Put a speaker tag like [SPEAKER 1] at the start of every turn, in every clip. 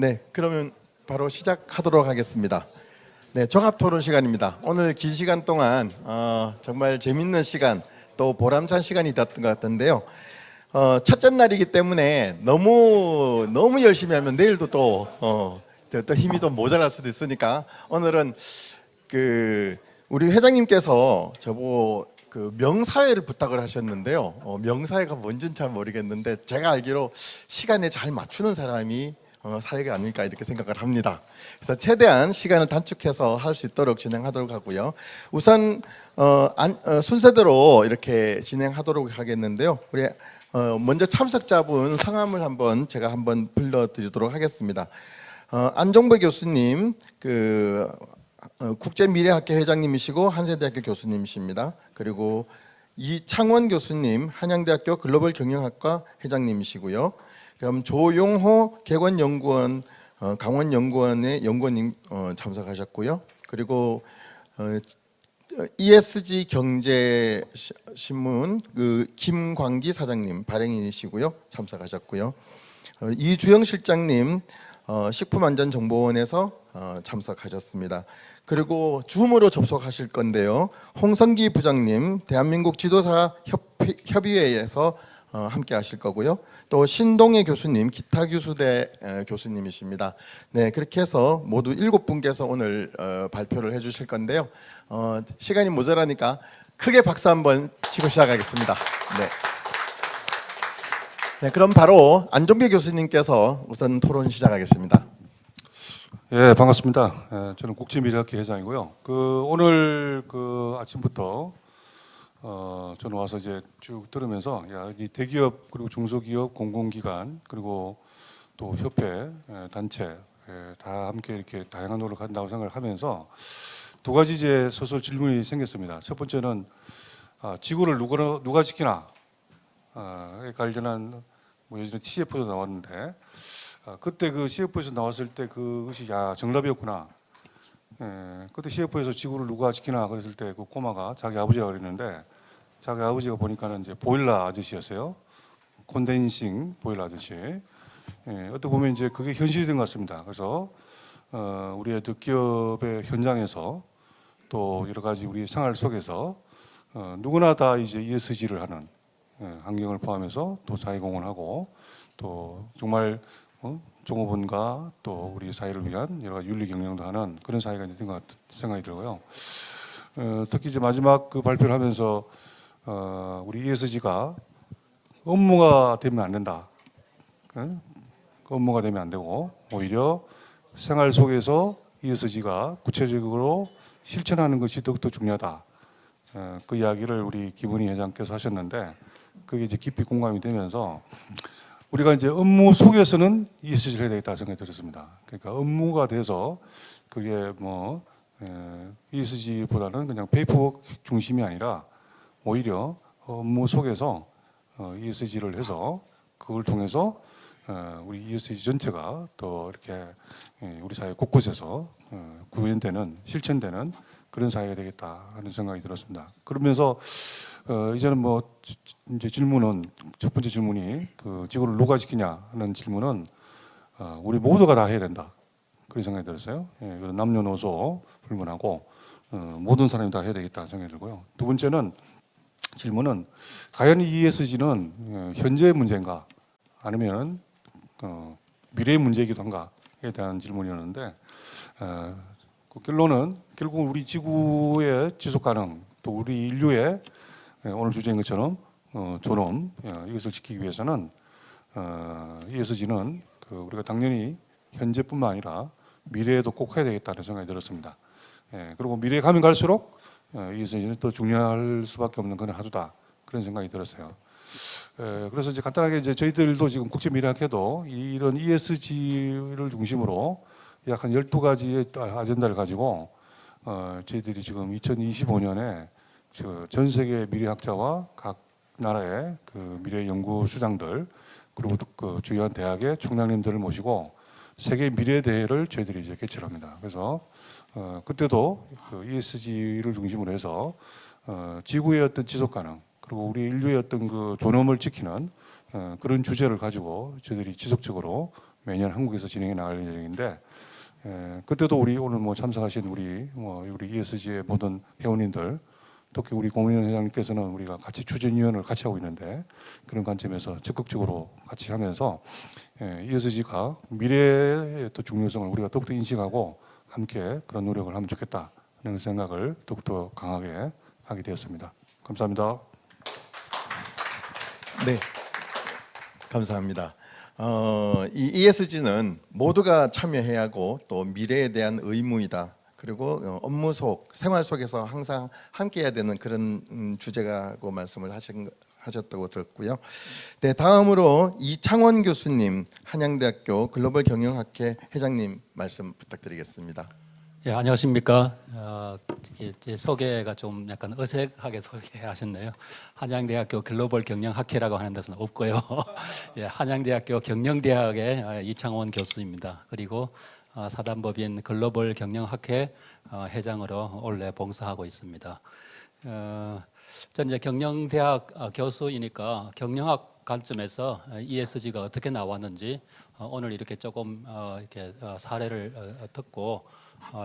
[SPEAKER 1] 네, 그러면 바로 시작하도록 하겠습니다. 네, 종합 토론 시간입니다. 오늘 긴 시간 동안 어, 정말 재밌는 시간 또 보람찬 시간이 됐던 것 같은데요. 어, 첫째 날이기 때문에 너무 너무 열심히 하면 내일도 또, 어, 또, 또 힘이 좀 모자랄 수도 있으니까 오늘은 그 우리 회장님께서 저보고 그 명사회를 부탁을 하셨는데요. 어, 명사회가 뭔지는 잘 모르겠는데 제가 알기로 시간에 잘 맞추는 사람이 어, 사회가 아닐까 이렇게 생각을 합니다. 그래서 최대한 시간을 단축해서 할 수 있도록 진행하도록 하고요. 우선 어, 안- 어, 순서대로 이렇게 진행하도록 하겠는데요. 우리 어, 먼저 참석자분 성함을 한번 제가 한번 불러드리도록 하겠습니다. 어, 안종배 교수님 그 어, 국제미래학회 회장님이시고 한세대학교 교수님이십니다. 그리고 이창원 교수님 한양대학교 글로벌 경영학과 회장님이시고요. 그럼 조용호 개관연구원 어, 강원연구원의 연구원님 어, 참석하셨고요. 그리고 어, ESG 경제 시- 신문 그 김광기 사장님 발행인이시고요. 참석하셨고요. 어, 이주영 실장님 어, 식품안전정보원에서 어, 참석하셨습니다. 그리고 줌으로 접속하실 건데요. 홍성기 부장님 대한민국 지도사 협회, 협의회에서 어, 함께 하실 거고요. 또 신동혜 교수님 기타 교수대 에, 교수님이십니다. 네 그렇게 해서 모두 일곱 분께서 오늘 어, 발표를 해주실 건데요. 어, 시간이 모자라니까 크게 박수 한번 치고 시작하겠습니다. 네. 네, 그럼 바로 안종배 교수님께서 우선 토론 시작하겠습니다.
[SPEAKER 2] 예, 반갑습니다. 예, 저는 국제미래학회 회장이고요. 그 오늘 그 아침부터 어 저는 와서 이제 쭉 들으면서 야, 이 대기업 그리고 중소기업 공공기관 그리고 또 협회 예, 단체 예, 다 함께 이렇게 다양한 노력을 한다고 생각을 하면서 두 가지 이제 서술 질문이 생겼습니다. 첫 번째는 아, 지구를 누가 누가 지키나 아, 에 관련한 뭐 예전에 TF도 나왔는데 아, 그때 그 CF에서 나왔을 때 그것이 야 정답이었구나. 예, 그때 CF에서 지구를 누가 지키나 그랬을 때 그 꼬마가 자기 아버지가 그랬는데 자기 아버지가 보니까는 이제 보일러 아저씨였어요. 콘덴싱 보일러 아저씨. 예, 어떻게 보면 이제 그게 현실이 된 것 같습니다. 그래서 어, 우리의 그 기업의 현장에서 또 여러 가지 우리 생활 속에서 어, 누구나 다 이제 ESG를 하는 예, 환경을 포함해서 또 사회공헌하고 또 정말 어? 종업원과 또 우리 사회를 위한 여러 가지 윤리 경영도 하는 그런 사회가 된 것 같은 생각이 들고요. 어, 특히 이제 마지막 그 발표를 하면서 어, 우리 ESG가 업무가 되면 안 된다. 예? 그 업무가 되면 안 되고 오히려 생활 속에서 ESG가 구체적으로 실천하는 것이 더욱더 중요하다. 어, 그 이야기를 우리 김은희 회장께서 하셨는데 그게 이제 깊이 공감이 되면서 우리가 이제 업무 속에서는 ESG를 해야 되겠다 생각이 들었습니다. 그러니까 업무가 돼서 그게 뭐 ESG보다는 그냥 페이퍼워크 중심이 아니라 오히려 업무 속에서 어, ESG를 해서 그걸 통해서 어, 우리 ESG 전체가 또 이렇게 예, 우리 사회 곳곳에서 어, 구현되는 실천되는 그런 사회가 되겠다 하는 생각이 들었습니다. 그러면서 어, 이제는 뭐 지- 이제 질문은 첫 번째 질문이 그 지구를 누가 지키냐 하는 질문은 어, 우리 모두가 다 해야 된다 그런 생각이 들었어요. 예, 이건 남녀노소 불문하고 어, 모든 사람이 다 해야 되겠다 생각이 들고요. 두 번째는 질문은 과연 이 ESG는 어, 현재의 문제인가 아니면 어, 미래의 문제이기도 한가에 대한 질문이었는데 어, 그 결론은 결국 우리 지구의 지속 가능 또 우리 인류의 예, 오늘 주제인 것처럼 어, 존엄 어, 이것을 지키기 위해서는 어, ESG는 그 우리가 당연히 현재뿐만 아니라 미래에도 꼭 해야 되겠다는 생각이 들었습니다. 예, 그리고 미래에 가면 갈수록 어, ESG는 더 중요할 수밖에 없는 그런 하루다 그런 생각이 들었어요. 에, 그래서 이제 간단하게 이제 저희들도 지금 국제 미래학회도 이- 이런 ESG를 중심으로 약 한 12가지의 아젠다를 가지고 어, 저희들이 지금 2025년에 전 세계 미래학자와 각 나라의 그 미래 연구 수장들 그리고 또그 주요한 대학의 총장님들을 모시고 세계 미래 대회를 저희들이 이제 개최를 합니다. 그래서 어, 그때도 그 ESG를 중심으로 해서 어, 지구의 어떤 지속 가능 그리고 우리 인류의 어떤 그 존엄을 지키는 어, 그런 주제를 가지고 저희들이 지속적으로 매년 한국에서 진행해 나갈 예정인데 예, 그때도 우리 오늘 뭐 참석하신 우리 뭐 우리 ESG의 모든 회원님들 특히 우리 공인원 회장님께서는 우리가 같이 추진위원을 같이 하고 있는데 그런 관점에서 적극적으로 같이 하면서 예, ESG가 미래의 또 중요성을 우리가 더욱더 인식하고 함께 그런 노력을 하면 좋겠다 하는 생각을 더욱더 강하게 하게 되었습니다. 감사합니다.
[SPEAKER 1] 네, 감사합니다. 어, 이 ESG는 모두가 참여해야 하고 또 미래에 대한 의무이다. 그리고 어, 업무 속 생활 속에서 항상 함께해야 되는 그런 음, 주제라고 말씀을 하신, 거- 하셨다고 들었고요. 네, 다음으로 이창원 교수님 한양대학교 글로벌 경영학회 회장님 말씀 부탁드리겠습니다.
[SPEAKER 3] 예, 안녕하십니까. 어, 제 소개가 좀 약간 어색하게 소개하셨네요. 한양대학교 글로벌 경영학회라고 하는 데서는 없고요. 예, 한양대학교 경영대학의 어, 이창원 교수입니다. 그리고 어, 사단법인 글로벌 경영학회 어, 회장으로 올해 봉사하고 있습니다. 어, 전 이제 경영대학 어, 교수이니까 경영학 관점에서 어, ESG가 어떻게 나왔는지 어, 오늘 이렇게 조금 어, 이렇게 어, 사례를 어, 듣고 어,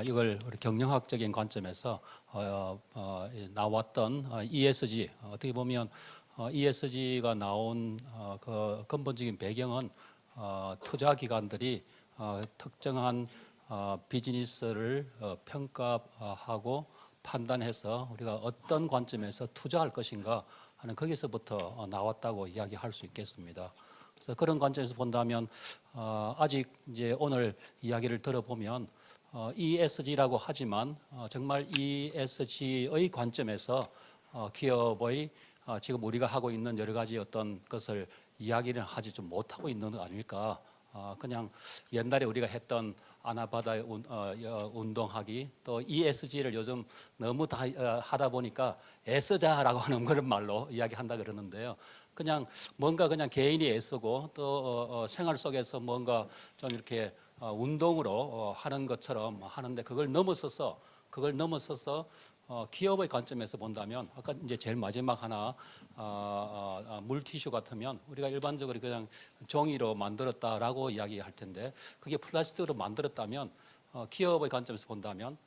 [SPEAKER 3] 이걸 우리 경영학적인 관점에서 어, 어, 이 나왔던 어, ESG 어, 어떻게 보면 어, ESG가 나온 어, 그 근본적인 배경은 어, 투자 기관들이 어, 특정한 어, 비즈니스를 어, 평가하고 판단해서 우리가 어떤 관점에서 투자할 것인가 하는 거기서부터 어, 나왔다고 이야기할 수 있겠습니다. 그래서 그런 관점에서 본다면 어, 아직 이제 오늘 이야기를 들어보면 어, ESG라고 하지만 어, 정말 ESG의 관점에서 어, 기업의 어, 지금 우리가 하고 있는 여러 가지 어떤 것을 이야기를 하지 좀 못하고 있는 거 아닐까. 어, 그냥 옛날에 우리가 했던 아나바다 운, 어, 어, 운동하기 또 ESG를 요즘 너무 다 어, 하다 보니까 애쓰자라고 하는 그런 말로 이야기한다 그러는데요. 그냥 뭔가 그냥 개인이 애쓰고 또 어, 어, 생활 속에서 뭔가 좀 이렇게 어, 운동으로 어, 하는 것처럼 하는데 그걸 넘어서서 그걸 넘어서서 어, 기업의 관점에서 본다면 아까 이제 제일 마지막 하나 어, 어, 어, 물티슈 같으면 우리가 일반적으로 그냥 종이로 만들었다라고 이야기할 텐데 그게 플라스틱으로 만들었다면 어, 기업의 관점에서 본다면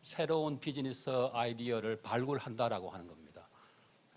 [SPEAKER 3] 새로운 비즈니스 아이디어를 발굴한다라고 하는 겁니다.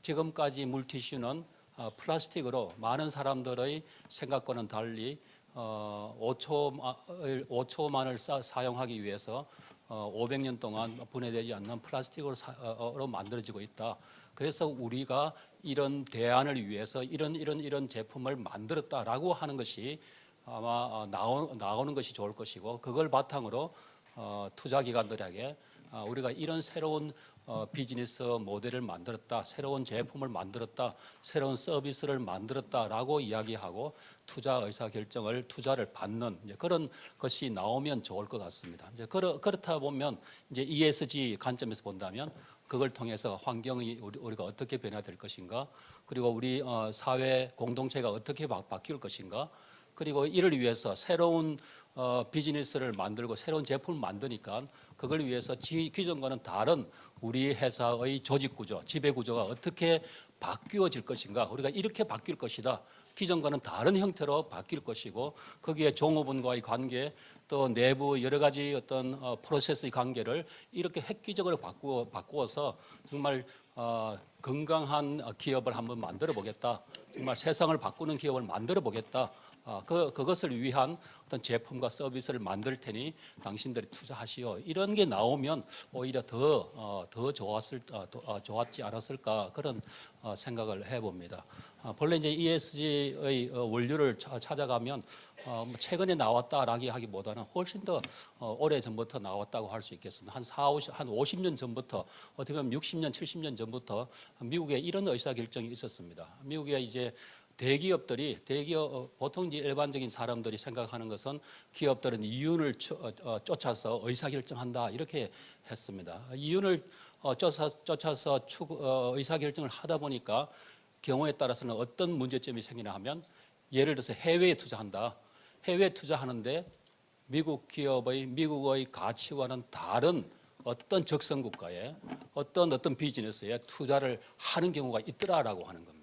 [SPEAKER 3] 지금까지 물티슈는 어, 플라스틱으로 많은 사람들의 생각과는 달리 어, 5초 5초만을 사용하기 위해서 어, 500년 동안 분해되지 않는 플라스틱으로 사, 어, 어, 만들어지고 있다. 그래서 우리가 이런 대안을 위해서 이런 이런 이런 제품을 만들었다라고 하는 것이 아마 어, 나오, 나오는 것이 좋을 것이고 그걸 바탕으로 어, 투자 기관들에게 아, 우리가 이런 새로운 어, 비즈니스 모델을 만들었다, 새로운 제품을 만들었다, 새로운 서비스를 만들었다라고 이야기하고 투자 의사 결정을 투자를 받는 이제 그런 것이 나오면 좋을 것 같습니다. 이제 그렇, 그렇다 보면 이제 ESG 관점에서 본다면 그걸 통해서 환경이 우리, 우리가 어떻게 변화될 것인가, 그리고 우리 어, 사회 공동체가 어떻게 바, 바뀔 것인가, 그리고 이를 위해서 새로운 어, 비즈니스를 만들고 새로운 제품을 만드니까 그걸 위해서 지, 기존과는 다른 우리 회사의 조직 구조, 지배 구조가 어떻게 바뀌어질 것인가, 우리가 이렇게 바뀔 것이다. 기존과는 다른 형태로 바뀔 것이고 거기에 종업원과의 관계 또 내부 여러 가지 어떤 어, 프로세스의 관계를 이렇게 획기적으로 바꾸어 바꾸어서 정말 어, 건강한 기업을 한번 만들어 보겠다. 정말 세상을 바꾸는 기업을 만들어 보겠다. 아, 그, 그것을 위한 어떤 제품과 서비스를 만들 테니 당신들이 투자하시오. 이런 게 나오면 오히려 더, 어, 더 좋았을, 어, 더, 어, 좋았지 않았을까 그런 어, 생각을 해봅니다. 아, 본래 이제 ESG의 어, 원료를 차- 찾아가면 어, 뭐 최근에 나왔다라기 하기보다는 훨씬 더 어, 오래 전부터 나왔다고 할 수 있겠습니다. 한 4, 50, 한 50년 전부터 어떻게 보면 60년, 70년 전부터 미국에 이런 의사결정이 있었습니다. 미국에 이제 대기업들이 대기업 어, 보통 일반적인 사람들이 생각하는 것은 기업들은 이윤을 쫓- 어, 어, 쫓아서 의사결정한다 이렇게 했습니다. 이윤을 어, 쫓아, 쫓아서 의사결정을 하다 보니까 경우에 따라서는 어떤 문제점이 생기나 하면 예를 들어서 해외에 투자한다. 해외에 투자하는데 미국 기업의 미국의 가치와는 다른 어떤 적성 국가에 어떤 어떤 비즈니스에 투자를 하는 경우가 있더라라고 하는 겁니다.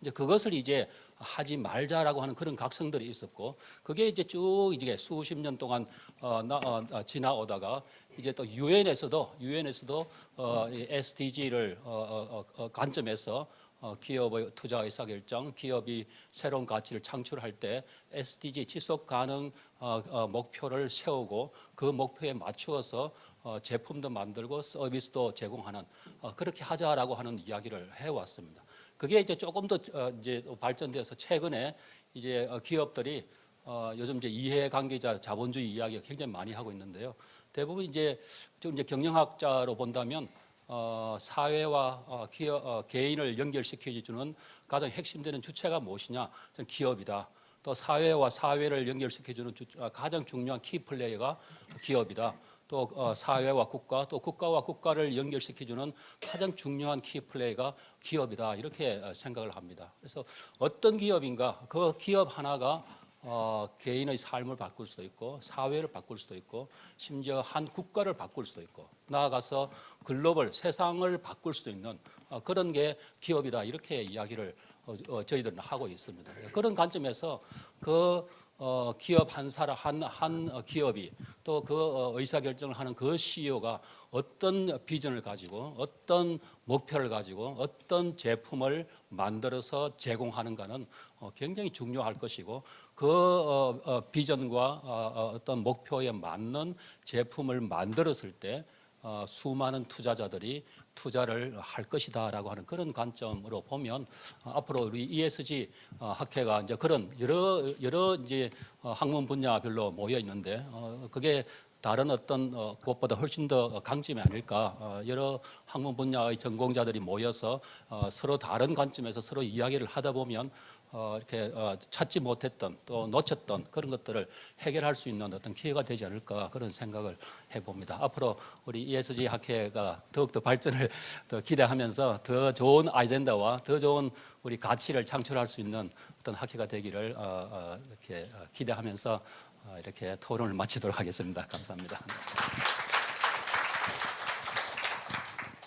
[SPEAKER 3] 이제 그것을 이제 하지 말자라고 하는 그런 각성들이 있었고 그게 이제 쭉 이제 수십 년 동안 어, 나, 어, 어, 지나오다가 이제 또 유엔에서도 유엔에서도 어, SDG를 어, 어, 어, 관점에서 어, 기업의 투자 의사 결정, 기업이 새로운 가치를 창출할 때 SDG 지속 가능 어, 어, 목표를 세우고 그 목표에 맞추어서 어, 제품도 만들고 서비스도 제공하는 어, 그렇게 하자라고 하는 이야기를 해왔습니다. 그게 이제 조금 더 어, 이제 발전돼서 최근에 이제 어, 기업들이 어, 요즘 이제 이해 관계자 자본주의 이야기가 굉장히 많이 하고 있는데요. 대부분 이제 좀 이제 경영학자로 본다면 어, 사회와 어, 기업, 어, 개인을 연결시켜주는 가장 핵심되는 주체가 무엇이냐? 저는 기업이다. 또 사회와 사회를 연결시켜주는 주, 어, 가장 중요한 키 플레이어가 기업이다. 또 어, 사회와 국가, 또 국가와 국가를 연결시켜주는 가장 중요한 키 플레이가 기업이다. 이렇게 어, 생각을 합니다. 그래서 어떤 기업인가 그 기업 하나가 어, 개인의 삶을 바꿀 수도 있고 사회를 바꿀 수도 있고 심지어 한 국가를 바꿀 수도 있고 나아가서 글로벌 세상을 바꿀 수도 있는 어, 그런 게 기업이다 이렇게 이야기를 어, 어, 저희들은 하고 있습니다. 그런 관점에서 그 어, 기업 한 사람 한, 한 어, 기업이 또그 어, 의사 결정을 하는 그 CEO가 어떤 비전을 가지고 어떤 목표를 가지고 어떤 제품을 만들어서 제공하는가는 어, 굉장히 중요할 것이고 그 어, 어, 비전과 어떤 목표에 맞는 제품을 만들었을 때 어, 수많은 투자자들이 투자를 할 것이다라고 하는 그런 관점으로 보면 어, 앞으로 우리 ESG 어, 학회가 이제 그런 여러 여러 이제 어, 학문 분야별로 모여 있는데 어, 그게 다른 어떤 어, 그것보다 훨씬 더 강점이 아닐까. 어, 여러 학문 분야의 전공자들이 모여서 어, 서로 다른 관점에서 서로 이야기를 하다 보면 어, 이렇게 어, 찾지 못했던 또 놓쳤던 그런 것들을 해결할 수 있는 어떤 기회가 되지 않을까 그런 생각을 해봅니다. 앞으로 우리 ESG 학회가 더욱더 발전을 더 기대하면서 더 좋은 아젠다와 더 좋은 우리 가치를 창출할 수 있는 어떤 학회가 되기를 어, 어, 이렇게 어, 기대하면서 어, 이렇게 토론을 마치도록 하겠습니다. 감사합니다.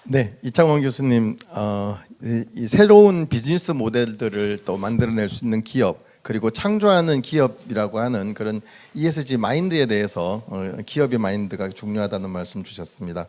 [SPEAKER 1] 네, 이창원 교수님, 어, 이, 이 새로운 비즈니스 모델들을 또 만들어낼 수 있는 기업 그리고 창조하는 기업이라고 하는 그런 ESG 마인드에 대해서 어, 기업의 마인드가 중요하다는 말씀 주셨습니다.